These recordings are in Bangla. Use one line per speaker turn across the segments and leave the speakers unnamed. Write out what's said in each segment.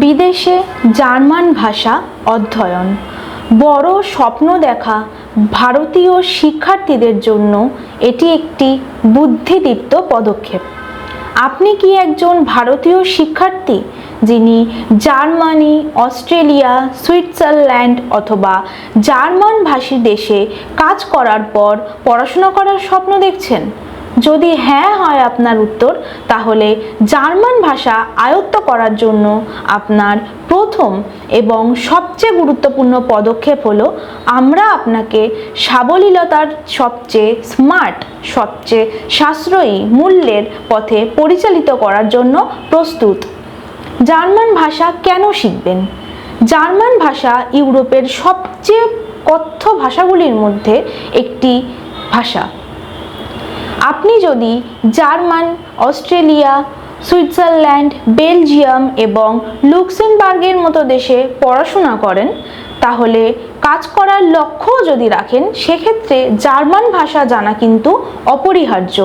বিদেশে জার্মান ভাষা অধ্যয়ন। বড় স্বপ্ন দেখা ভারতীয় শিক্ষার্থীদের জন্য এটি একটি বুদ্ধিদীপ্ত পদক্ষেপ। আপনি কি একজন ভারতীয় শিক্ষার্থী যিনি জার্মানি, অস্ট্রেলিয়া সুইজারল্যান্ড অথবা জার্মান ভাষী দেশে কাজ করার পর পড়াশোনা করার স্বপ্ন দেখছেন? যদি হ্যাঁ হয় আপনার উত্তর, তাহলে জার্মান ভাষা আয়ত্ত করার জন্য আপনার প্রথম এবং সবচেয়ে গুরুত্বপূর্ণ পদক্ষেপ হলো, আমরা আপনাকে সাবলীলতার সবচেয়ে স্মার্ট সবচেয়ে সাশ্রয়ী মূল্যের পথে পরিচালিত করার জন্য প্রস্তুত। জার্মান ভাষা কেন শিখবেন? জার্মান ভাষা ইউরোপের সবচেয়ে কথ্য ভাষাগুলির মধ্যে একটি ভাষা। আপনি যদি জার্মান, অস্ট্রেলিয়া সুইজারল্যান্ড বেলজিয়াম এবং লুক্সেমবার্গের মতো দেশে পড়াশোনা করেন, তাহলে কাজ করার লক্ষ্য যদি রাখেন, সেক্ষেত্রে জার্মান ভাষা জানা কিন্তু অপরিহার্য।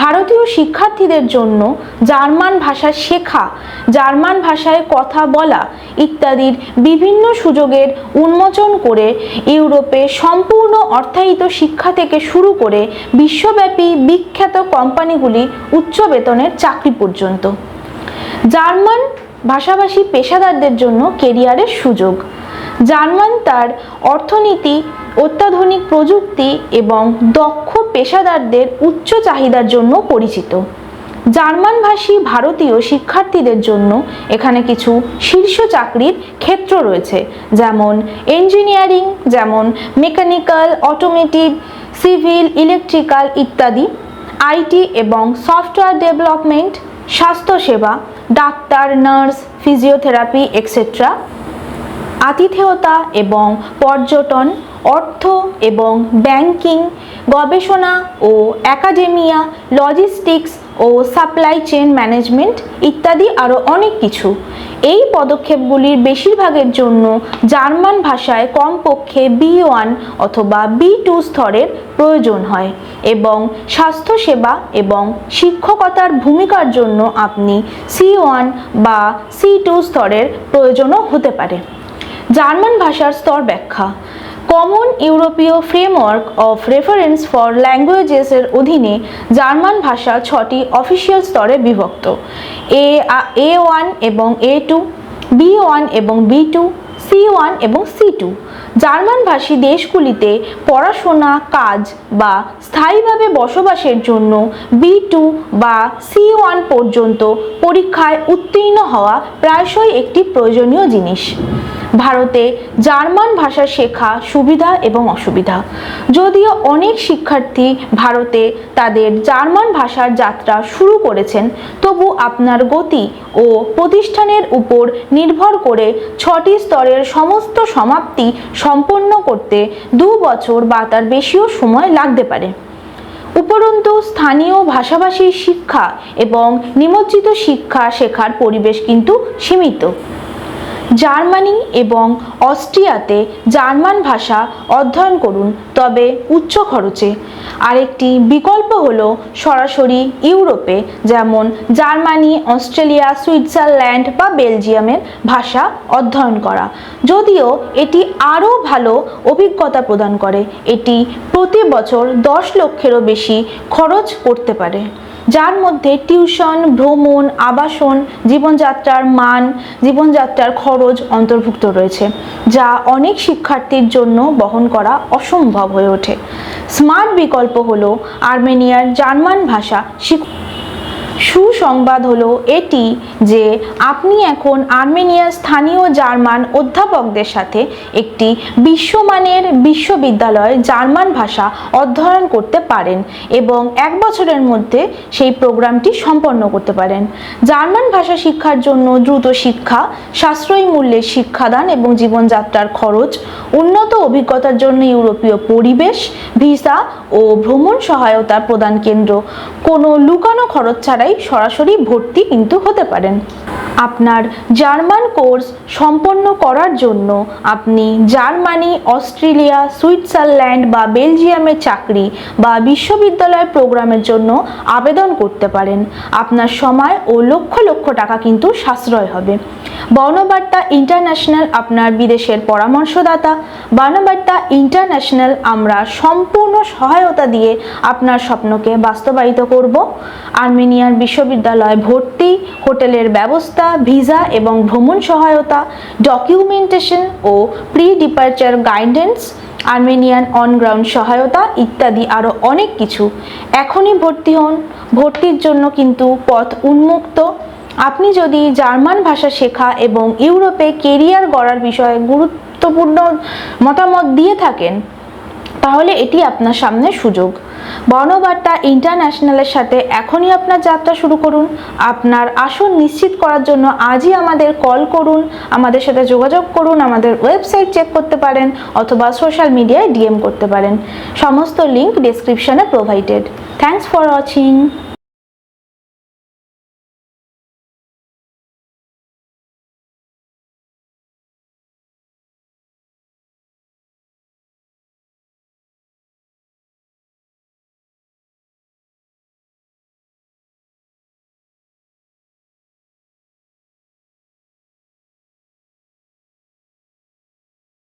ভারতীয় শিক্ষার্থীদের জন্য জার্মান ভাষা শেখা, জার্মান ভাষায় কথা বলা ইত্যাদির বিভিন্ন সুযোগের উন্মোচন করে ইউরোপে সম্পূর্ণ অর্থায়িত শিক্ষা থেকে শুরু করে বিশ্বব্যাপী বিখ্যাত কোম্পানিগুলি উচ্চ বেতনের চাকরি পর্যন্ত। জার্মান ভাষাভাষী পেশাদারদের জন্য কেরিয়ারের সুযোগ। জার্মান তার অর্থনীতি, অত্যাধুনিক প্রযুক্তি এবং দক্ষ পেশাদারদের উচ্চ চাহিদার জন্য পরিচিত। জার্মানভাষী ভারতীয় শিক্ষার্থীদের জন্য এখানে কিছু শীর্ষ চাকরির ক্ষেত্র রয়েছে, যেমন ইঞ্জিনিয়ারিং, যেমন মেকানিক্যাল, অটোমেটিভ, সিভিল, ইলেকট্রিক্যাল ইত্যাদি, আইটি এবং সফটওয়্যার ডেভেলপমেন্ট, স্বাস্থ্যসেবা, ডাক্তার, নার্স, ফিজিওথেরাপি এক্সেট্রা আতিথেয়তা এবং পর্যটন অর্থ এবং ব্যাংকিং, গবেষণা ও অ্যাকাডেমিয়া লজিস্টিক্স ও সাপ্লাই চেন ম্যানেজমেন্ট ইত্যাদি আরও অনেক কিছু। এই পদক্ষেপগুলির বেশিরভাগের জন্য জার্মান ভাষায় কমপক্ষে বি ওয়ান অথবা বি টু স্তরের প্রয়োজন হয় এবং স্বাস্থ্যসেবা এবং শিক্ষকতার ভূমিকার জন্য আপনি সি ওয়ান বা সি টু স্তরের প্রয়োজনও হতে পারে। জার্মান ভাষার স্তর ব্যাখ্যা। কমন ইউরোপীয় ফ্রেমওয়ার্ক অফ রেফারেন্স ফর ল্যাঙ্গুয়েজেসের অধীনে জার্মান ভাষা ছটি অফিসিয়াল স্তরে বিভক্ত। এ এ ওয়ান এবং এ টু বি ওয়ান এবং বি টু সি ওয়ান এবং সি টু জার্মানভাষী দেশগুলিতে পড়াশোনা, কাজ বা স্থায়ীভাবে বসবাসের জন্য বি টু বা সি ওয়ান পর্যন্ত পরীক্ষায় উত্তীর্ণ হওয়া প্রায়শই একটি প্রয়োজনীয় জিনিস। ভারতে জার্মান ভাষা শেখা সুবিধা এবং অসুবিধা। যদিও অনেক শিক্ষার্থী ভারতে তাদের জার্মান ভাষার যাত্রা শুরু করেছেন, তবু আপনার গতি ও প্রতিষ্ঠানের উপর নির্ভর করে ছটি স্তরের সমস্ত সমাপ্তি সম্পন্ন করতে দু বছর বা তার বেশিও সময় লাগতে পারে। উপরন্তু, স্থানীয় ভাষাভাষী শিক্ষা এবং নিমজ্জিত শিক্ষা শেখার পরিবেশ কিন্তু সীমিত। জার্মানি এবং অস্ট্রিয়াতে জার্মান ভাষা অধ্যয়ন করুন, তবে উচ্চ খরচে। আরেকটি বিকল্প হল সরাসরি ইউরোপে, যেমন জার্মানি, অস্ট্রেলিয়া সুইজারল্যান্ড বা বেলজিয়ামের ভাষা অধ্যয়ন করা। যদিও এটি আরও ভালো অভিজ্ঞতা প্রদান করে, এটি প্রতি বছর দশ লক্ষেরও বেশি খরচ করতে পারে। যার মধ্যে টিউশন, ভ্রমণ, আবাসন, জীবনযাত্রার মান, জীবনযাত্রার খরচ অন্তর্ভুক্ত রয়েছে, যা অনেক শিক্ষার্থীর জন্য বহন করা অসম্ভব হয়ে ওঠে। স্মার্ট বিকল্প হলো আর্মেনিয়ার জার্মান ভাষা সুসংবাদ হলো এটি যে আপনি এখন আর্মেনিয়ার স্থানীয় জার্মান অধ্যাপকদের সাথে একটি বিশ্বমানের বিশ্ববিদ্যালয়ে জার্মান ভাষা অধ্যয়ন করতে পারেন এবং এক বছরের মধ্যে সেই প্রোগ্রামটি সম্পন্ন করতে পারেন। জার্মান ভাষা শিক্ষার জন্য দ্রুত শিক্ষা, সাশ্রয়ী মূল্যের শিক্ষাদান এবং জীবনযাত্রার খরচ, উন্নত অভিজ্ঞতার জন্য ইউরোপীয় পরিবেশ, ভিসা ও ভ্রমণ সহায়তা প্রদান কেন্দ্র। কোনো লুকানো খরচ ছাড়াই সরাসরি ভর্তি কিন্তু হতে পারেন। আপনার জার্মান কোর্স সম্পন্ন করার জন্য আপনি জার্মানি, অস্ট্রেলিয়া সুইজারল্যান্ড বা বেলজিয়ামের চাকরি বা বিশ্ববিদ্যালয় প্রোগ্রামের জন্য আবেদন করতে পারেন। আপনার সময় ও লক্ষ লক্ষ টাকা কিন্তু সাশ্রয় হবে। বর্ণবার্তা ইন্টারন্যাশনাল আপনার বিদেশের পরামর্শদাতা। বর্ণবার্তা ইন্টারন্যাশনাল আমরা সম্পূর্ণ সহায়তা দিয়ে আপনার স্বপ্নকে বাস্তবায়িত করব। আর্মেনিয়ার বিশ্ববিদ্যালয় ভর্তি, হোটেলের ব্যবস্থা, ভিসা এবং ভ্রমণ সহায়তা documentation O pre departure guidance Armenian on ground সহায়তা ইত্যাদি আরও অনেক কিছু। এখনই ভর্তি হন। ভর্তির জন্য কিন্তু পথ উন্মুক্ত। আপনি যদি জার্মান ভাষা শেখা এবং ইউরোপে কেরিয়ার গড়ার বিষয়ে গুরুত্বপূর্ণ মতামত দিয়ে থাকেন তাহলে এটি আপনার সামনে সুযোগ। বর্ণবার্তা ইন্টারন্যাশনালের সাথে এখনই আপনার যাত্রা শুরু করুন। আপনার আসন নিশ্চিত করার জন্য আজই আমাদের কল করুন, আমাদের সাথে যোগাযোগ করুন, আমাদের ওয়েবসাইট চেক করতে পারেন অথবা সোশ্যাল মিডিয়ায় ডিএম করতে পারেন। সমস্ত লিঙ্ক ডেসক্রিপশনে প্রোভাইডেড। Thanks for watching.